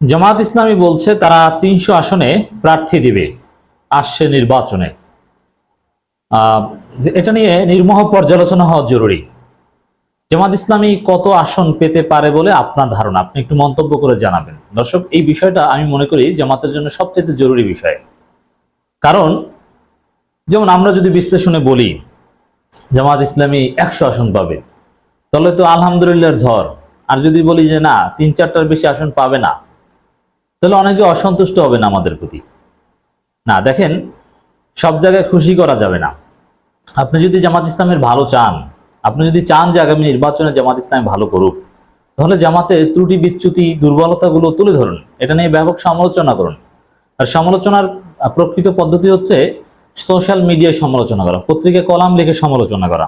জামাত ইসলামী বলছে, তারা তিনশো আসনে প্রার্থী দিবে, আসছে নির্বাচনে। এটা নিয়ে নির্মহ পর্যালোচনা হওয়া জরুরি। জামাত ইসলামী কত আসন পেতে পারে বলে আপনার ধারণা? আপনি একটু মন্তব্য করে জানাবেন। দর্শক, এই বিষয়টা আমি মনে করি জামাতের জন্য সবচেয়ে জরুরি বিষয়। কারণ, যেমন আমরা যদি বিশ্লেষণে বলি, জামাত ইসলামী একশো আসন পাবে, তাহলে তো আলহামদুলিল্লাহর ঝড়। আর যদি বলি যে না, তিন চারটার বেশি আসন পাবে না তাহলে অনেকে অসন্তুষ্ট হবেন আমাদের প্রতি। না, দেখেন, সব জায়গায় খুশি করা যাবে না। আপনি যদি জামাত ইসলামের ভালো চান, আপনি যদি চান যে আগামী নির্বাচনে জামাত ইসলাম ভালো করুক, তাহলে জামাতের ত্রুটি, বিচ্যুতি, দুর্বলতাগুলো তুলে ধরুন। এটা নিয়ে ব্যাপক সমালোচনা করুন। আর সমালোচনার প্রকৃত পদ্ধতি হচ্ছে সোশ্যাল মিডিয়ায় সমালোচনা করা, পত্রিকায় কলাম লিখে সমালোচনা করা।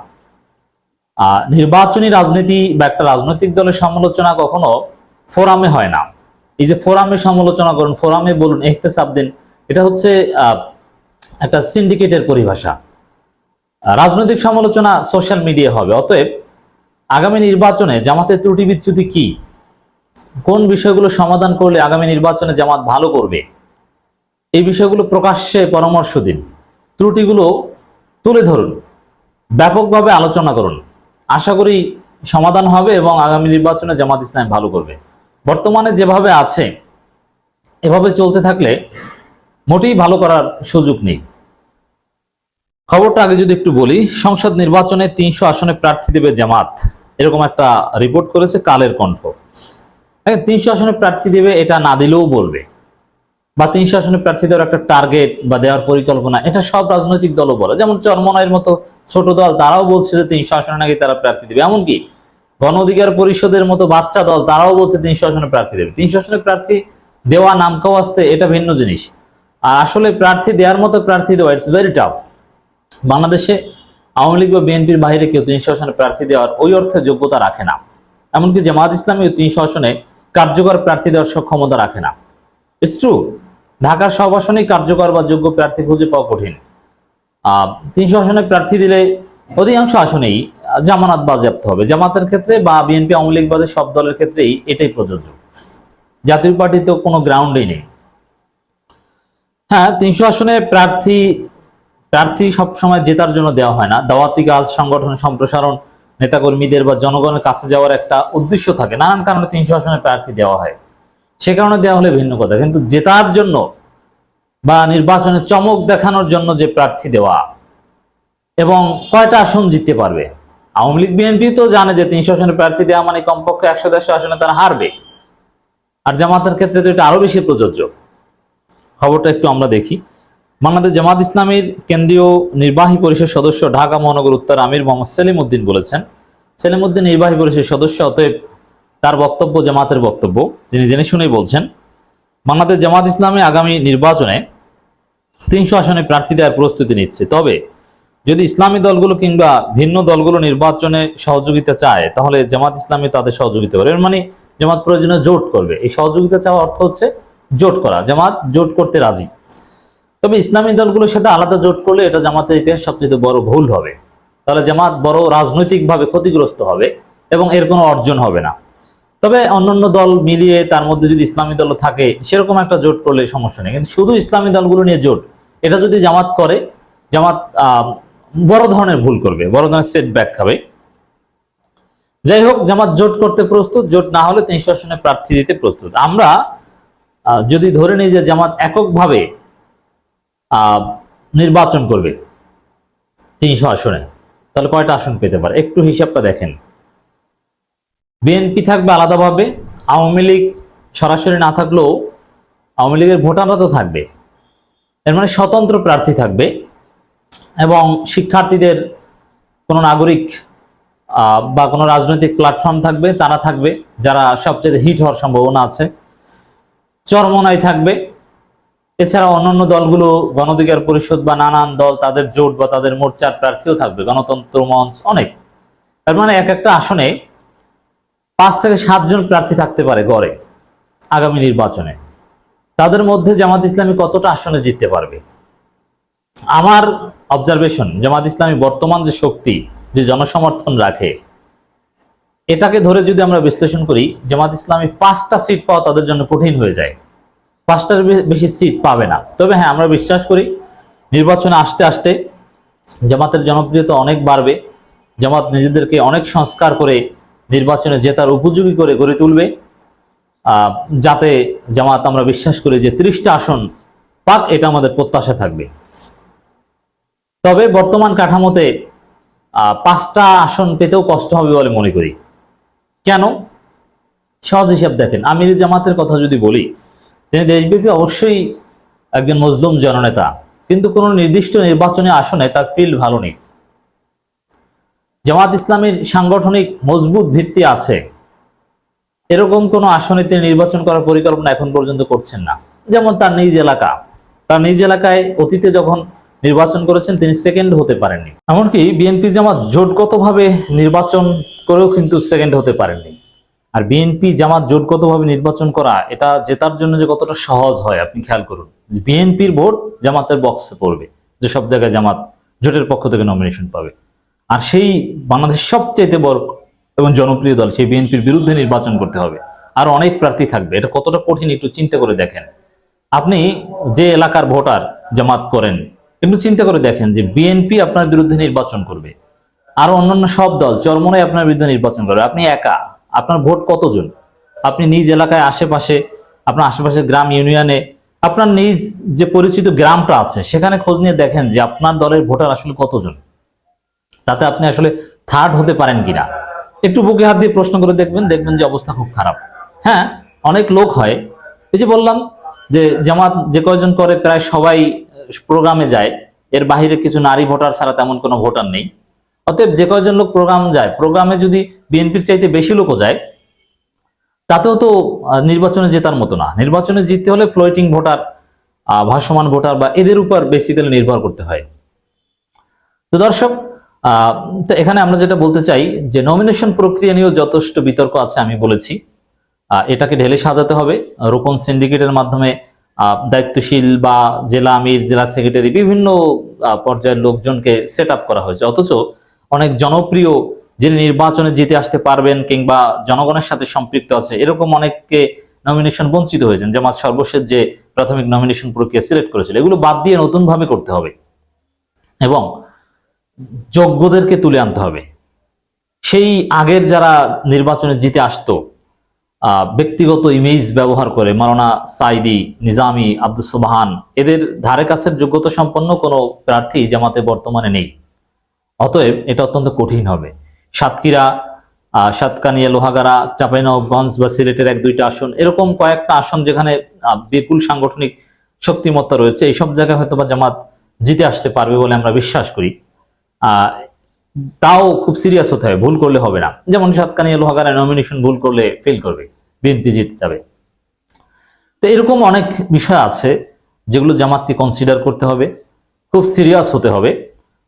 নির্বাচনী রাজনীতি বা একটা রাজনৈতিক দলের সমালোচনা কখনো ফোরামে হয় না। এই যে ফোরামে সমালোচনা করুন, ফোরামে বলুন এহতেসাব দিন, এটা হচ্ছে একটা সিন্ডিকেটের পরিভাষা। রাজনৈতিক সমালোচনা সোশ্যাল মিডিয়া হবে। অতএব আগামী নির্বাচনে জামাতের ত্রুটি বিচ্যুতি কি? কোন বিষয়গুলো সমাধান করলে আগামী নির্বাচনে জামাত ভালো করবে? এই বিষয়গুলো প্রকাশ্যে পরামর্শ দিন। ত্রুটিগুলো তুলে ধরুন। ব্যাপকভাবে আলোচনা করুন। আশা করি সমাধান হবে এবং আগামী নির্বাচনে জামাত ইসলাম ভালো করবে। বর্তমানে যেভাবে আছে, এভাবে চলতে থাকলে মোটেই ভালো করার সুযোগ নেই। খবরটা আগে যদি একটু বলি, সংসদ নির্বাচনে তিনশো আসনে প্রার্থী দেবে জামাত। এরকম একটা রিপোর্ট করেছে কালের কণ্ঠ। তিনশো আসনে প্রার্থী দেবে এটা না দিলেও বলবে। বা তিনশো আসনে প্রার্থী দেওয়ার একটা টার্গেট বা দেওয়ার পরিকল্পনা, এটা সব রাজনৈতিক দলও বলে। যেমন চরমনায়ের মতো ছোট দল, তারাও বলছে যে তিনশো আসনে নাকি তারা প্রার্থী দেবে। এমনকি গণ অধিকার পরিষদের মতো বাচ্চা দল, তারাও বলছে তিনশো আসনে প্রার্থী দেবে। তিনশো আসনে প্রার্থী দেওয়া, নামকাও আসতে এটা ভিন্ন জিনিস। আর আসলে প্রার্থী দেওয়ার মতো প্রার্থী দেওয়া ইটস ভেরি টাফ বাংলাদেশে আওয়ামী লীগ বা বিএনপির বাইরে কেউ তিনশো আসনে প্রার্থী দেওয়ার ওই অর্থে যোগ্যতা রাখে না। এমনকি জামাত ইসলামীও তিনশো আসনে কার্যকর প্রার্থী দেওয়ার সক্ষমতা রাখে না। ইটস ট্রু ঢাকার সব আসনেই কার্যকর বা যোগ্য প্রার্থী খুঁজে পাওয়া কঠিন। তিনশো আসনে প্রার্থী দিলে অধিকাংশ আসনেই জামানত বাজেয়াপ্ত হবে। জামাতের ক্ষেত্রে বা বিএনপি আওয়ামী লীগ বাদে সব দলের ক্ষেত্রেই এটাই প্রযোজ্য। জাতীয় পার্টিতে কোনো গ্রাউন্ডই নেই। হ্যাঁ তিনশো আসনে প্রার্থী প্রার্থী সবসময় জেতার জন্য দেওয়া হয় না। দাওয়াতি কাজ, সংগঠন সম্প্রসারণ, নেতাকর্মীদের বা জনগণের কাছে যাওয়ার একটা উদ্দেশ্য থাকে। নানান কারণে তিনশো আসনে প্রার্থী দেওয়া হয়। সে কারণে দেওয়া হলে ভিন্ন কথা। কিন্তু জেতার জন্য বা নির্বাচনে চমক দেখানোর জন্য যে প্রার্থী দেওয়া এবং কয়টা আসন জিততে পারবে আওয়ামী লীগ বিএনপি তো জানে যে তিনশো আসনের প্রার্থী দেওয়া মানে কমপক্ষে একশো দেড়শো আসনে তারা হারবে। আর জামাতের ক্ষেত্রে তো এটা আরও বেশি প্রযোজ্য। খবরটা একটু আমরা দেখি। বাংলাদেশ জামাত ইসলামের কেন্দ্রীয় নির্বাহী পরিষদ সদস্য ঢাকা মহানগর উত্তর আমির মোহাম্মদ সেলিম উদ্দিন বলেছেন। সেলিম উদ্দিন নির্বাহী পরিষদ সদস্য, অতএব তার বক্তব্য জামাতের বক্তব্য তিনি জেনে শুনেই বলছেন, বাংলাদেশ জামাত ইসলামী আগামী নির্বাচনে তিনশো আসনে প্রার্থী দেওয়ার প্রস্তুতি নিচ্ছে। তবে যদি ইসলামী দলগুলো কিংবা ভিন্ন দলগুলো নির্বাচনে সহযোগিতা চায়, তাহলে জামাত ইসলামী তাদের সহযোগিতা করে এর মানে জামাত প্রয়োজনে জোট করবে। এই সহযোগিতা চাওয়ার অর্থ হচ্ছে জোট করা। জামাত জোট করতে রাজি। তবে ইসলামী দলগুলোর সাথে আলাদা জোট করলে এটা জামাতের ইতিহাস সবচেয়ে বড় ভুল হবে। তাহলে জামাত বড় রাজনৈতিকভাবে ক্ষতিগ্রস্ত হবে এবং এর কোনো অর্জন হবে না। তবে অন্যান্য দল মিলিয়ে তার মধ্যে যদি ইসলামী দল থাকে, সেরকম একটা জোট করলে সমস্যা নেই। কিন্তু শুধু ইসলামী দলগুলো নিয়ে জোট, এটা যদি জামাত করে, জামাত বড় ধরনের ভুল করবে, বড় ধরনের সেটব্যাক খাবে। যাই হোক, জামাত জোট করতে প্রস্তুত, জোট না হলে তিনশো আসনে প্রার্থী দিতে প্রস্তুত। আমরা যদি ধরে নিই যে জামাত এককভাবে নির্বাচন করবে তিনশো আসনে, তাহলে কয়টা আসন পেতে পারে? একটু হিসাবটা দেখেন। বিএনপি থাকবে আলাদাভাবে, আওয়ামী লীগ সরাসরি না থাকলেও আওয়ামী লীগের ভোটাররা তো থাকবে। এর মানে স্বতন্ত্র প্রার্থী থাকবে। এবং শিক্ষার্থীদের কোনো নাগরিক বা কোনো রাজনৈতিক প্ল্যাটফর্ম থাকবে, তারা থাকবে যারা সবচেয়ে হিট হওয়ার সম্ভাবনা আছে। চরমনাই থাকবে। এছাড়া অন্যান্য দলগুলো গণধিকার পরিষদ বা নানান দল তাদের জোট বা তাদের মোর্চার প্রার্থীও থাকবে। গণতন্ত্র মঞ্চ অনেক। তার মানে এক একটা আসনে পাঁচ থেকে সাতজন প্রার্থী থাকতে পারে গড়ে আগামী নির্বাচনে। তাদের মধ্যে জামাত ইসলামী কতটা আসনে জিততে পারবে? আমার অবজারভেশন, জামাত ইসলামী বর্তমান যে শক্তি, যে জনসমর্থন রাখে, এটাকে ধরে যদি আমরা বিশ্লেষণ করি, জামাত ইসলামী পাঁচটা সিট পাওয়া তাদের জন্য কঠিন হয়ে যায়। পাঁচটার বেশি সিট পাবে না। তবে হ্যাঁ আমরা বিশ্বাস করি, নির্বাচনে আসতে আসতে জামাতের জনপ্রিয়তা অনেক বাড়বে। জামাত নিজেদেরকে অনেক সংস্কার করে নির্বাচনে জেতার উপযোগী করে গড়ে তুলবে। যাতে জামাত, আমরা বিশ্বাস করি যে ত্রিশটা আসন পাক, এটা আমাদের প্রত্যাশা থাকবে। তবে বর্তমান কাঠামোতে পাঁচটা আসন পেতেও কষ্ট হবে বলে মনে করি। কেন? সহজ হিসাব দেখেন। আমির জামাতের কথা যদি বলি, তিনি দেশব্যাপী অবশ্যই একজন মজলুম জননেতা, কিন্তু কোনো নির্দিষ্ট নির্বাচনী আসনে তার ফিল্ড ভালো নেই। জামাত ইসলামের সাংগঠনিক মজবুত ভিত্তি আছে। এরকম কোনো আসনে তিনি নির্বাচন করার পরিকল্পনা এখন পর্যন্ত করছেন না। যেমন তার নিজ এলাকা। তার নিজ এলাকায় অতীতে যখন নির্বাচন করেছেন, তিনি সেকেন্ড হতে পারেননি। এমনকি বিএনপি জামাত জোটগতভাবে নির্বাচন করেও কিন্তু সেকেন্ড হতে পারেননি। আর বিএনপি জামাত জোটগতভাবে নির্বাচন করা, এটা জেতার জন্য যে কতটা সহজ হয়, আপনি খেয়াল করুন। বিএনপির ভোট জামাতের বক্সে পড়বে, যে সব জায়গায় জামাত জোটের পক্ষ থেকে নমিনেশন পাবে। আর সেই বাংলাদেশ সবচেয়ে বড় এবং জনপ্রিয় দল, সেই বিএনপির বিরুদ্ধে নির্বাচন করতে হবে। আর অনেক প্রার্থী থাকবে, এটা কতটা কঠিন একটু চিন্তা করে দেখেন। আপনি যে এলাকার ভোটার জামাত করেন একটু চিন্তা করে দেখেন যে বিএনপি আপনার বিরুদ্ধে নির্বাচন করবে। আর অন্যান্য সব দল, চরমনাই আপনার বিরুদ্ধে নির্বাচন করবে। আপনি একা, আপনার ভোট কতজন? আপনি নিজ এলাকায় আশেপাশে, আপনার আশেপাশে গ্রাম ইউনিয়নে, আপনার নিজ যে পরিচিত গ্রামটা আছে, সেখানে খোঁজ নিয়ে দেখেন যে আপনার দলের ভোটার আসলে কতজন। তাতে আপনি আসলে থার্ড হতে পারেন কিনা। একটু বুকে হাত দিয়ে প্রশ্ন করে দেখবেন দেখবেন যে অবস্থা খুব খারাপ। হ্যাঁ অনেক লোক হয়। এই যে বললাম যে জামাত যে কয়জন করে, প্রায় সবাই প্রোগ্রামে যায়, এর বাইরে কিছু নারী ভোটার ছাড়া তেমন কোনো ভোটার নেই। অতএব যে কয়জন লোক প্রোগ্রাম যায় প্রোগ্রামে যদি বিএনপির চাইতে বেশি লোকও যায়, তাতেও তো নির্বাচনে জেতার মতো না। নির্বাচনে জিততে হলে ফ্লোটিং ভোটার ভাসমান ভোটার বা এদের উপর বেসিক্যালি নির্ভর করতে হয়। তো দর্শক তো এখানে আমরা যেটা বলতে চাই, যে নমিনেশন প্রক্রিয়া নিয়েও যথেষ্ট বিতর্ক আছে আমি বলেছি। এটাকে ঢেলে সাজাতে হবে। রোপণ সিন্ডিকেটের মাধ্যমে দায়িত্বশীল বা জেলা আমির, জেলা সেক্রেটারি বিভিন্ন পর্যায়ের লোকজনকে সেট করা হয়েছে। অথচ অনেক জনপ্রিয় যিনি নির্বাচনে জিতে আসতে পারবেন কিংবা জনগণের সাথে সম্পৃক্ত আছে, এরকম অনেককে নমিনেশন বঞ্চিত হয়েছেন। যেমন সর্বশেষ যে প্রাথমিক নমিনেশন প্রক্রিয়া সিলেক্ট করেছিল, এগুলো বাদ দিয়ে নতুন ভাবে করতে হবে এবং যোগ্যদেরকে তুলে আনতে হবে। সেই আগের যারা নির্বাচনে জিতে আসতো ব্যক্তিগত ইমেজ ব্যবহার করে মাওলানা সাইদি নিজামি আব্দুল সুবহান, এদের ধারে কাছের যোগ্যতা সম্পন্ন কোনো প্রার্থী জামাতে বর্তমানে নেই। অতএব এটা অত্যন্ত কঠিন হবে। সাতক্ষীরা সাতকানিয়া, লোহাগাড়া, চাঁপাইনবাবগঞ্জ বা সিলেটের এক দুইটা আসন, এরকম কয়েকটা আসন যেখানে বিপুল সাংগঠনিক শক্তিমত্তা রয়েছে, এইসব জায়গায় হয়তো বা জামাত জিতে আসতে পারবে বলে আমরা বিশ্বাস করি। তাও খুব সিরিয়াস হতে হবে, ভুল করলে হবে না। যেমন সাতকানিয়া লোহাগাড়ায় নমিনেশন ভুল করলে ফেল করবে বিএনপি জিতে যাবে। তো এরকম অনেক বিষয় আছে যেগুলো জামাতকে কনসিডার করতে হবে, খুব সিরিয়াস হতে হবে।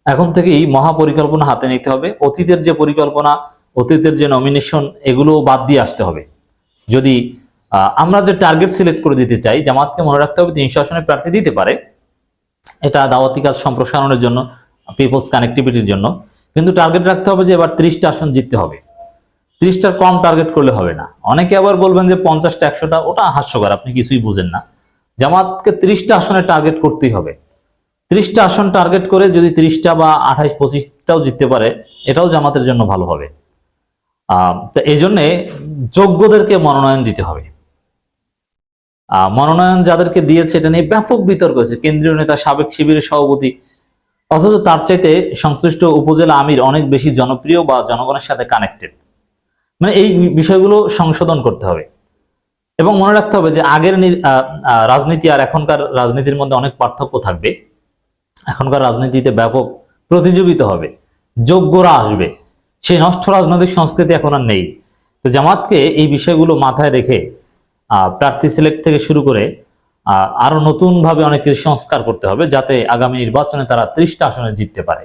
এখন থেকেই মহাপরিকল্পনা হাতে নিতে হবে, অতীতের যে পরিকল্পনা, অতীতের যে নমিনেশন এগুলো বাদ দিয়ে আসতে হবে। যদি আমরা যে টার্গেট সিলেক্ট করে দিতে চাই, জামাতকে মনে রাখতে হবে তিনশো আসনে প্রার্থী দিতে পারে। এটা দাওয়াতি কাজ সম্প্রসারণের জন্য পিপলস কানেক্টিভিটির জন্য। কিন্তু টার্গেট রাখতে হবে যে এবার ত্রিশটা আসন জিততে হবে। ত্রিশটার কম টার্গেট করলে হবে না। অনেকে আবার বলবেন যে পঞ্চাশটা, একশোটা, ওটা হাস্যকর, আপনি কিছুই বুঝেন না। জামাতকে ত্রিশটা আসনে টার্গেট করতেই হবে। ত্রিশটা আসন টার্গেট করে যদি ত্রিশটা বা আঠাইশ পঁচিশটাও জিততে পারে, এটাও জামাতের জন্য ভালো হবে। তো এই জন্যে যোগ্যদেরকে মনোনয়ন দিতে হবে। মনোনয়ন যাদেরকে দিয়েছে, এটা নিয়ে ব্যাপক বিতর্ক হয়েছে। কেন্দ্রীয় নেতা, সাবেক শিবিরের সভাপতি অথচ তার চাইতে সংশ্লিষ্ট উপজেলা আমির অনেক বেশি জনপ্রিয় বা জনগণের সাথে কানেক্টেড মানে এই বিষয়গুলো সংশোধন করতে হবে। এবং মনে রাখতে হবে যে আগের রাজনীতি আর এখনকার রাজনীতির মধ্যে অনেক পার্থক্য থাকবে। এখনকার রাজনীতিতে ব্যাপক প্রতিযোগিতা হবে। যোগ্যরা আসবে। সেই নষ্ট রাজনৈতিক সংস্কৃতি এখন আর নেই। তো জামাতকে এই বিষয়গুলো মাথায় রেখে প্রার্থী সিলেক্ট থেকে শুরু করে আরও নতুনভাবে অনেক কিছু সংস্কার করতে হবে যাতে আগামী নির্বাচনে তারা ত্রিশটা আসনে জিততে পারে।